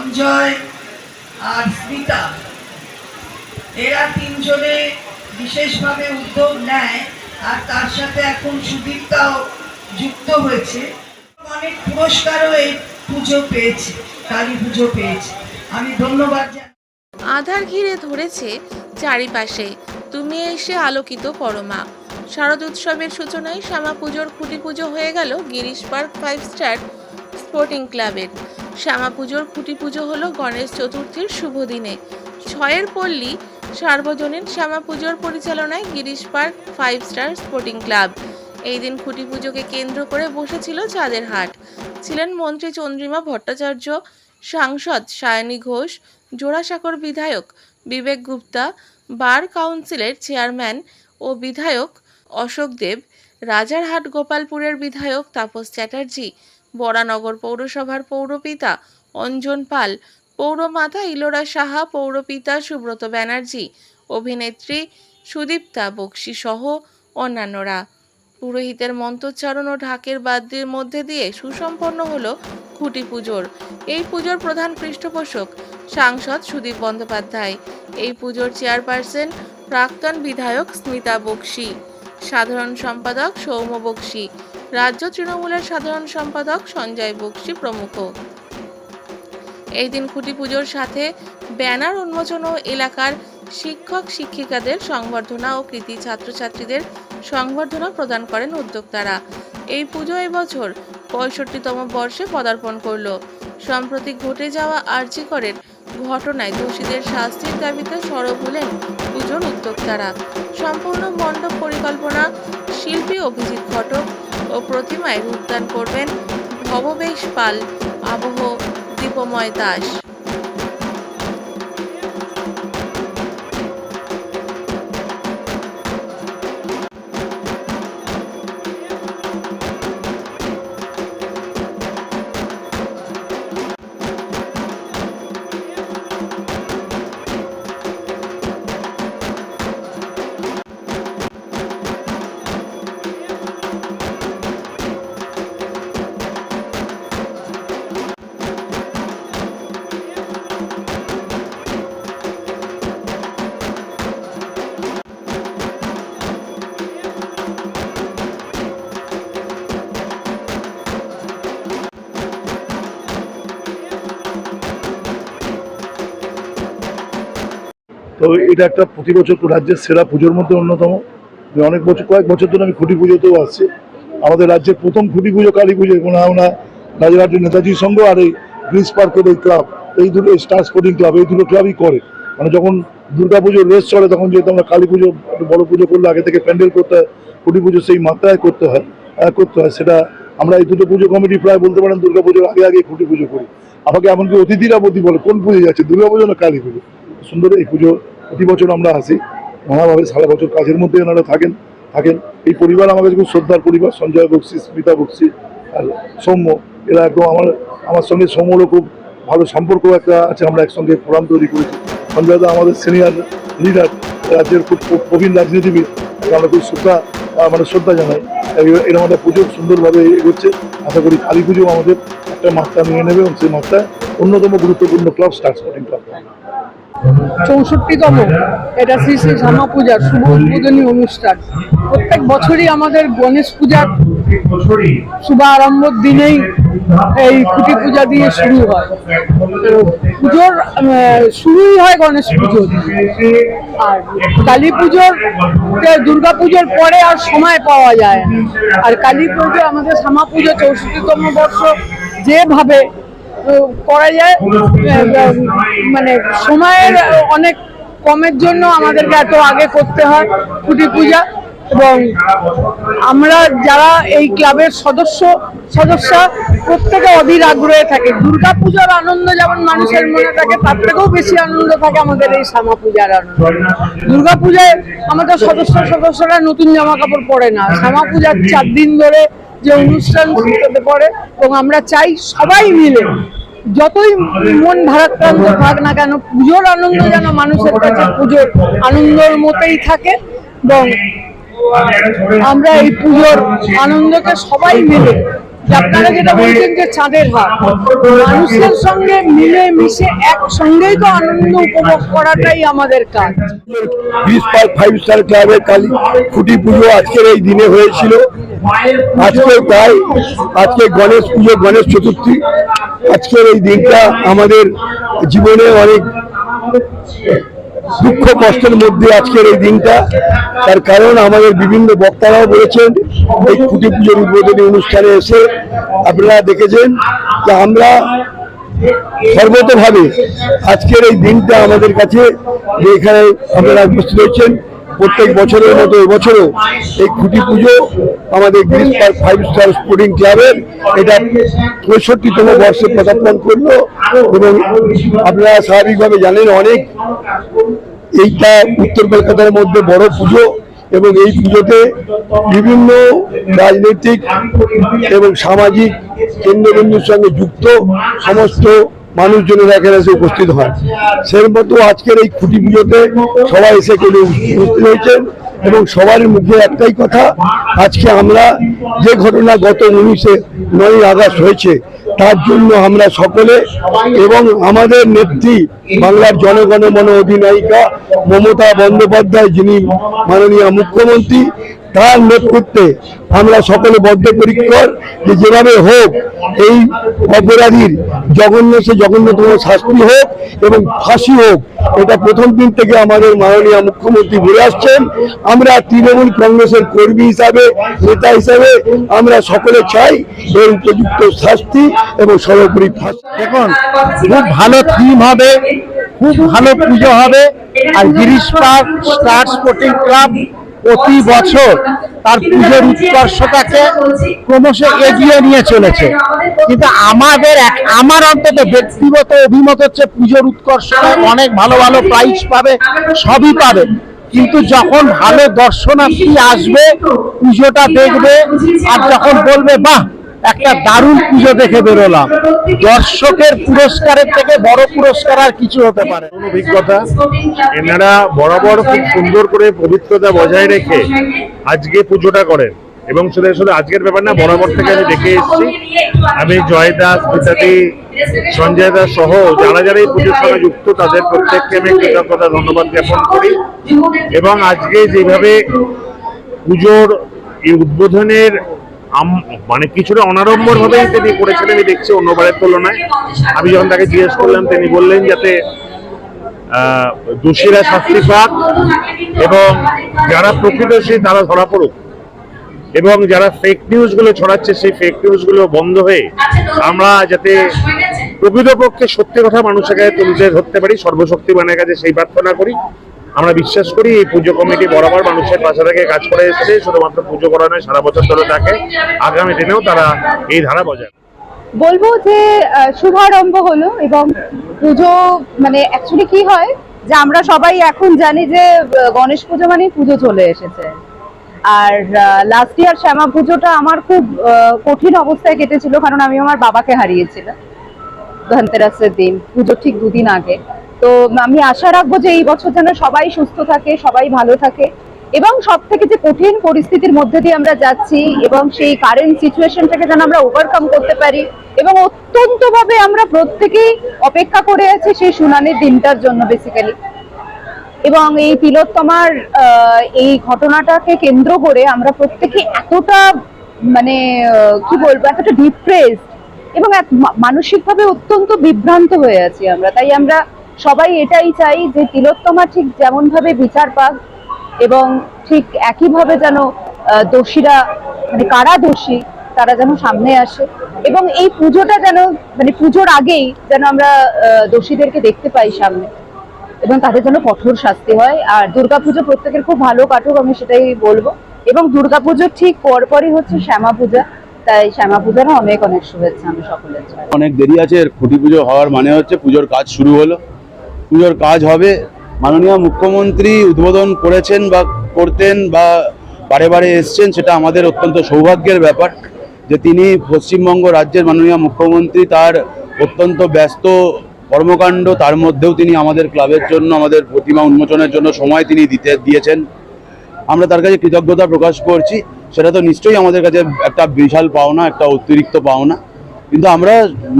সঞ্জয় আর স্মিতা। এরা তিনজনে বিশেষভাবে উদ্যোগ নেয় আর তার সাথে এখন সুদীপ্তাও যুক্ত হয়েছে। অনেক পুরস্কারও এই পুজো পেয়েছে, কালী পুজো পেয়েছে। আমি ধন্যবাদ আধার ঘিরে ধরেছে চারিপাশে। তুমি এসে আলোকিত পরমা। শারদ উৎসবের সূচনায় শ্যামা পুজোর খুঁটি পুজো হয়ে গেল Girish park five star sporting ক্লাবের শ্যামা পুজোর খুঁটি পুজো হলো গণেশ চতুর্থীর শুভ দিনে। ছয়ের পল্লী সার্বজনীন শ্যামা পুজোর পরিচালনায় Girish park five star sporting club এই দিন খুঁটি পুজোকে কেন্দ্র করে বসেছিল চাঁদের হাট। ছিলেন মন্ত্রী চন্দ্রিমা ভট্টাচার্য, সাংসদ সায়নী ঘোষ, জোড়াসাঁকর বিধায়ক বিবেক গুপ্তা, বার কাউন্সিলের চেয়ারম্যান ও বিধায়ক অশোক দেব, রাজারহাট গোপালপুরের বিধায়ক তাপস চ্যাটার্জি বরানগর পৌরসভার পৌরপিতা অঞ্জন পাল, পৌরমাতা ইলোরা সাহা, পৌরপিতা সুব্রত ব্যানার্জি, অভিনেত্রী সুদীপ্তা বক্সি সহ অন্যান্যরা। পুরোহিতের মন্ত্রোচ্চারণ ও ঢাকের বাদ্যের মধ্যে দিয়ে সুসম্পন্ন হল খুঁটি পুজোর। এই পুজোর প্রধান পৃষ্ঠপোষক সাংসদ সুদীপ বন্দ্যোপাধ্যায়। এই পুজোর চেয়ারপারসন প্রাক্তন বিধায়ক স্মিতা বক্সি। সাধারণ সম্পাদক সৌম্য বক্সি। রাজ্য তৃণমূলের সাধারণ সম্পাদক সঞ্জয় বক্সি প্রমুখ। এই দিন খুঁটি পুজোর সাথে ব্যানার উন্মোচন ও এলাকার শিক্ষক, শিক্ষিকাদের সংবর্ধনা ও কৃতি ছাত্রছাত্রীদের সংবর্ধনা প্রদান করেন উদ্যোক্তারা। এই পুজো এবছর পঁয়ষট্টিতম বর্ষে পদার্পণ করল। সম্প্রতি ঘটে যাওয়া আর্জিকরের ঘটনায় দোষীদের শাস্তির দাবিতে সরব হলেন দুজন উদ্যোক্তারা। সম্পূর্ণ মণ্ডপ পরিকল্পনা, শিল্পী অভিজিৎ ঘটক ও প্রতিমায় রূপদান করবেন ভববেশ পাল, আবহ দীপময় দাস। তো এটা একটা প্রতি বছর রাজ্যের সেরা পুজোর মধ্যে অন্যতম। অনেক বছর, কয়েক বছর ধরে আমি খুঁটি পুজোতেও আসছি। আমাদের রাজ্যের প্রথম খুঁটি পুজো কালী পুজো মনে হয় না রাজারহাটের নেতাজি সংঘ আর এই গ্রিস পার্কের এই ক্লাব, এই দুটো স্টার স্পোর্টিং ক্লাব, এই দুটো ক্লাবই করে। মানে যখন দুর্গা পুজোর রেস চলে, তখন যেহেতু আমরা কালী পুজো বড় পুজো করলে আগে থেকে প্যান্ডেল করতে হয়, খুঁটি পুজো সেই মাত্রায় করতে হয় করতে হয়। সেটা আমরা এই দুটো পুজো কমিটি প্রায় বলতে পারেন দুর্গা পুজোর আগে আগে খুঁটি পুজো করি। আমাকে এমনকি অতিথিরা প্রতি বলে, কোন পুজো যাচ্ছে, দুর্গা পুজো না কালী পুজো? সুন্দর এই পুজো প্রতি বছর আমরা আসি। নানাভাবে সারা বছর কাজের মধ্যে ওনারা থাকেন থাকেন। এই পরিবার আমার কাছে খুব শ্রদ্ধার পরিবার, সঞ্জয় বক্সি, স্মিতা বক্সি আর সৌম্য। এরা একদম আমার আমার সঙ্গে সৌম্যরও খুব ভালো সম্পর্ক একটা আছে, আমরা একসঙ্গে ফোরাম তৈরি করেছি। সঞ্জয় দা আমাদের সিনিয়র লিডার রাজ্যের খুব প্রবীণ রাজনীতিবিদ। আমরা খুব শ্রদ্ধা মানে শ্রদ্ধা জানাই এরকম একটা পুজো সুন্দরভাবে এগোচ্ছে। আশা করি কালী পুজো আমাদের একটা মাত্রা নিয়ে নেবে এবং সেই মাত্রায় অন্যতম গুরুত্বপূর্ণ ক্লাব, স্টার স্পোর্টিং ক্লাব। চৌষট্টিতম এটা শ্রী শ্রী শ্যামা পূজার শুভ উদ্বোধনী অনুষ্ঠান। প্রত্যেক বছরই আমাদের গণেশ পূজার শুভ আরম্ভর দিনেই এই খুঁটি পূজা দিয়ে শুরু হয়। পুজোর শুরুই হয় গণেশ পুজো আর কালী পুজোর দুর্গা পুজোর পরে আর সময় পাওয়া যায় আর কালী পুজো আমাদের শ্যামা পুজো চৌষট্টিতম বর্ষ যেভাবে করা যায়। মানে সময়ের অনেক কমের জন্য আমাদেরকে এত আগে করতে হয় খুঁটি পূজা। এবং আমরা যারা এই ক্লাবের সদস্য সদস্য প্রত্যেকে অধীর আগ্রহে থাকে। দুর্গা পূজার আনন্দ যেমন মানুষের মনে থাকে তার থেকেও বেশি আনন্দ থাকে আমাদের এই শ্যামা পূজার আনন্দ। দুর্গা পূজায় আমাদের সদস্য সদস্যরা নতুন জামা কাপড় পরে না। শ্যামা পূজার চার দিন ধরে যে অনুষ্ঠান হতে পারে এবং আমরা চাই সবাই মিলে যতই মন ভারাক্রান্ত থাক না কেন, পুজোর আনন্দ যেন মানুষের কাছে পুজোর আনন্দর মতোই থাকে এবং আমরা এই পুজোর আনন্দকে সবাই মিলে আপনারা যেটা বলছেন যে চাঁদের হাট মানুষের সঙ্গে মিলে মিশে একসঙ্গেই তো আনন্দ উপভোগ করাটাই আমাদের কাজ। ব্রিজ ফাইভ স্টার ক্লাবের কালী খুঁটি পুজো আজকের এই দিনে হয়েছিল। আজকে তাই আজকে গণেশ পুজো গণেশ চতুর্থী। আজকের এই দিনটা আমাদের জীবনে অনেক দুঃখ কষ্টের মধ্যে আজকের এই দিনটা, তার কারণ আমাদের বিভিন্ন বক্তারাও বলেছেন, এই খুঁটি পুজোর উদ্বোধনী অনুষ্ঠানে এসে আপনারা দেখেছেন যে আমরা সর্বতভাবে আজকের এই দিনটা আমাদের কাছে যে এখানে আপনারা উপস্থিত হয়েছেন প্রত্যেক বছরের মতো এবছরও এই খুঁটি পুজো আমাদের Girish park five star sporting ক্লাবের এটা পঁয়ষট্টিতম বর্ষে পদার্পণ করল এবং আপনারা স্বাভাবিকভাবে জানেন অনেক এইটা উত্তর কলকাতার মধ্যে বড় পুজো এবং এই পুজোতে বিভিন্ন রাজনৈতিক এবং সামাজিক কেন্দ্রবিন্দুর সঙ্গে যুক্ত সমস্ত মানুষজনেরা এখানে এসে উপস্থিত হয় সেই মতো আজকের এই খুঁটি পুজোতে সবাই এসে কেউ উপস্থিত হয়েছেন এবং সবার মুখে একটাই কথা, আজকে আমরা যে ঘটনা গত উনিশে নয় আগস্ট হয়েছে, তার জন্য আমরা সকলে এবং আমাদের নেত্রী বাংলার জনগণ মন অধিনায়িকা মমতা বন্দ্যোপাধ্যায় যিনি মাননীয় মুখ্যমন্ত্রী তার নেতৃত্বে আমরা সকলে বদ্ধপরিকর যে যেভাবে হোক এই অপরাধীর জঘন্য সে জঘন্যতম শাস্তি হোক এবং ফাঁসি হোক, এটা প্রথম দিন থেকে আমাদের মাননীয় মুখ্যমন্ত্রী বলে আসছেন। আমরা তৃণমূল কংগ্রেসের কর্মী হিসাবে, নেতা হিসাবে আমরা সকলে চাই এর উপযুক্ত শাস্তি এবং সর্বোপরি ফাঁসি। দেখুন, খুব ভালো থিম হবে, খুব ভালো পুজো হবে। আর Girish park star sporting club প্রতি বছর তার পুজোর উৎকর্ষতাকে ক্রমশ এগিয়ে নিয়ে চলেছে। কিন্তু আমাদের এক- আমার অন্তত ব্যক্তিগত অভিমত হচ্ছে পুজোর উৎকর্ষতায় অনেক ভালো ভালো প্রাইজ পাবে সবই পাবে। কিন্তু যখন ভালো দর্শনার্থী আসবে পুজোটা দেখবে আর যখন বলবে বাহ একটা দারুণ পুজো দেখে বেরোলাম। দর্শকের পুরস্কারের থেকে বড় পুরস্কার আর কিছু হতে পারে। অভিজ্ঞতা। এনারা বরাবর খুব সুন্দর করে পবিত্রতা বজায় রেখে আজকে পুজোটা করেন। এবং শুধু শুধু আজকের ব্যাপার না, বরাবর থেকে আমি দেখে এসেছি। আমি জয় দাস মিতাদি সঞ্জয় দাস সহ যারা যারা এই পুজোর সঙ্গে যুক্ত, তাদের প্রত্যেককে আমি কৃতজ্ঞতা, ধন্যবাদ জ্ঞাপন করি। এবং আজকে যেভাবে পুজোর এই উদ্বোধনের মানে কিছুটা অনাড়ম্বর ভাবেই তিনি করেছেন আমি দেখছি অন্যবারের তুলনায়। আমি যখন তাকে জিজ্ঞেস করলাম, তিনি বললেন যাতে দোষীরা শাস্তি পাক এবং যারা প্রকৃতশী তারা ধরা পড়ুক। এবং যারা ফেক নিউজগুলো ছড়াচ্ছে, সেই ফেক নিউজগুলো বন্ধ হয়ে আমরা যাতে প্রকৃতপক্ষে সত্যি কথা মানুষের কাছে তুলতে ধরতে পারি সর্বশক্তিমানের কাছে সেই প্রার্থনা করি। আমরা বিশ্বাস করি এই পুজো কমিটি বরাবর মানুষের পাশে থেকে কাজ করে এসেছে, শুধুমাত্র পুজো করা নয়, সারা বছর ধরে থাকে আগামী দিনেও তারা এই ধারা বজায়। বলব যে শুভারম্ভ হলো এবং পুজো মানে অ্যাকচুয়ালি কি হয় যে আমরা সবাই এখন জানি যে গণেশ পুজো মানে পুজো চলে এসেছে। আর লাস্ট ইয়ার শ্যামা পুজোটা আমার খুব কঠিন অবস্থায় কেটেছিল, কারণ আমি আমার বাবাকে হারিয়েছিলাম ধনতেরাসের দিন পুজোর ঠিক দুদিন আগে। তো আমি আশা রাখব যে এই বছর যেন সবাই সুস্থ থাকে, সবাই ভালো থাকে। এবং সব থেকে যে কঠিন পরিস্থিতির মধ্যে দিয়ে আমরা যাচ্ছি এবং সেই কারেন্ট সিচুয়েশনটাকে যেন আমরা ওভারকাম করতে পারি এবং অত্যন্ত ভাবে আমরা প্রত্যেকেই অপেক্ষা করে আছি সেই শুনানির দিনটার জন্য বেসিক্যালি এবং এই তিলোত্তমার এই ঘটনাটাকে কেন্দ্র করে আমরা প্রত্যেকে এতটা মানে কি বলব, এতটা ডিপ্রেসড এবং মানসিকভাবে অত্যন্ত বিভ্রান্ত হয়ে আছি আমরা। তাই আমরা সবাই এটাই চাই যে তিলোত্তমা ঠিক যেমন ভাবে বিচার পাক এবং ঠিক একইভাবে যেন দোষীরা মানে কারা দোষী, তারা যেন সামনে আসে এবং এই পুজোটা যেন মানে পুজোর আগেই যেন আমরা দোষীদেরকে দেখতে পাই সামনে এবং তাদের জন্য কঠোর শাস্তি হয়। আর দুর্গাপুজো প্রত্যেকের খুব ভালো কাটুক, আমি সেটাই বলব। এবং দুর্গাপুজোর ঠিক পরপরই হচ্ছে শ্যামা পূজা, তাই শ্যামা পূজারও অনেক অনেক শুভেচ্ছা আমি সকলের অনেক দেরি আছে, খুঁটি পুজো হওয়ার মানে হচ্ছে পুজোর কাজ শুরু হলো। পুজোর কাজ হবে। মাননীয় মুখ্যমন্ত্রী উদ্বোধন করেছেন বা করতেন বা বারে বারে এসছেন, সেটা আমাদের অত্যন্ত সৌভাগ্যের ব্যাপার যে তিনি পশ্চিমবঙ্গ রাজ্যের মাননীয় মুখ্যমন্ত্রী, তার অত্যন্ত ব্যস্ত কর্মকাণ্ড, তার মধ্যেও তিনি আমাদের ক্লাবের জন্য, আমাদের প্রতিমা উন্মোচনের জন্য সময় তিনি দিতে, দিয়েছেন। আমরা তার কাছে কৃতজ্ঞতা প্রকাশ করছি। সেটা তো নিশ্চয়ই আমাদের কাছে একটা বিশাল পাওনা, একটা অতিরিক্ত পাওনা। কিন্তু আমরা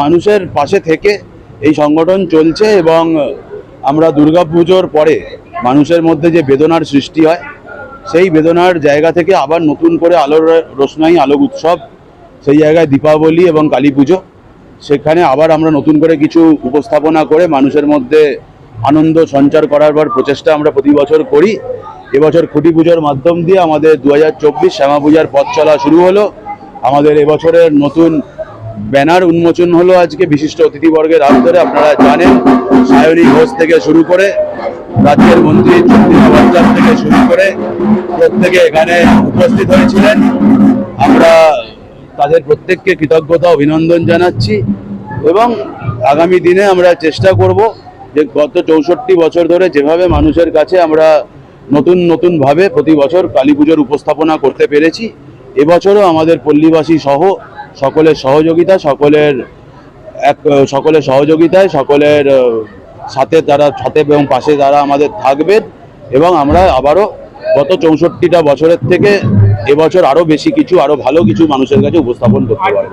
মানুষের পাশে থেকে এই সংগঠন চলছে এবং আমরা দুর্গাপুজোর পরে মানুষের মধ্যে যে বেদনার সৃষ্টি হয়, সেই বেদনার জায়গা থেকে আবার নতুন করে আলোর রোশনাই, আলোক উৎসব, সেই জায়গায় দীপাবলি এবং কালী পুজো। সেখানে আবার আমরা নতুন করে কিছু উপস্থাপনা করে মানুষের মধ্যে আনন্দ সঞ্চার করার পর প্রচেষ্টা আমরা প্রতি বছর করি। এবছর খুঁটি পুজোর মাধ্যম দিয়ে আমাদের দু হাজার চব্বিশ শ্যামা পূজার পথ চলা শুরু হলো। আমাদের এবছরের নতুন ব্যানার উন্মোচন হলো আজকে বিশিষ্ট অতিথিবর্গের হাত ধরে আপনারা জানেন, সায়নী ঘোষ থেকে শুরু করে রাজ্যের মন্ত্রী চন্দ্রিমা থেকে শুরু করে প্রত্যেকে এখানে উপস্থিত হয়েছিলেন। আমরা তাদের প্রত্যেককে কৃতজ্ঞতা, অভিনন্দন জানাচ্ছি এবং আগামী দিনে আমরা চেষ্টা করব যে গত চৌষট্টি বছর ধরে যেভাবে মানুষের কাছে আমরা নতুন নতুনভাবে প্রতি বছর কালী উপস্থাপনা করতে পেরেছি। এবছরও আমাদের পল্লীবাসী সহ সকলের সহযোগিতা, সকলের এক, সকলের সহযোগিতায়, সকলের সাথে তারা, সাথে এবং পাশে তারা আমাদের থাকবে এবং আমরা আবারও গত চৌষট্টিটা বছরের থেকে এবছর আরও বেশি কিছু, আরও ভালো কিছু মানুষের কাছে উপস্থাপন করতে পারব।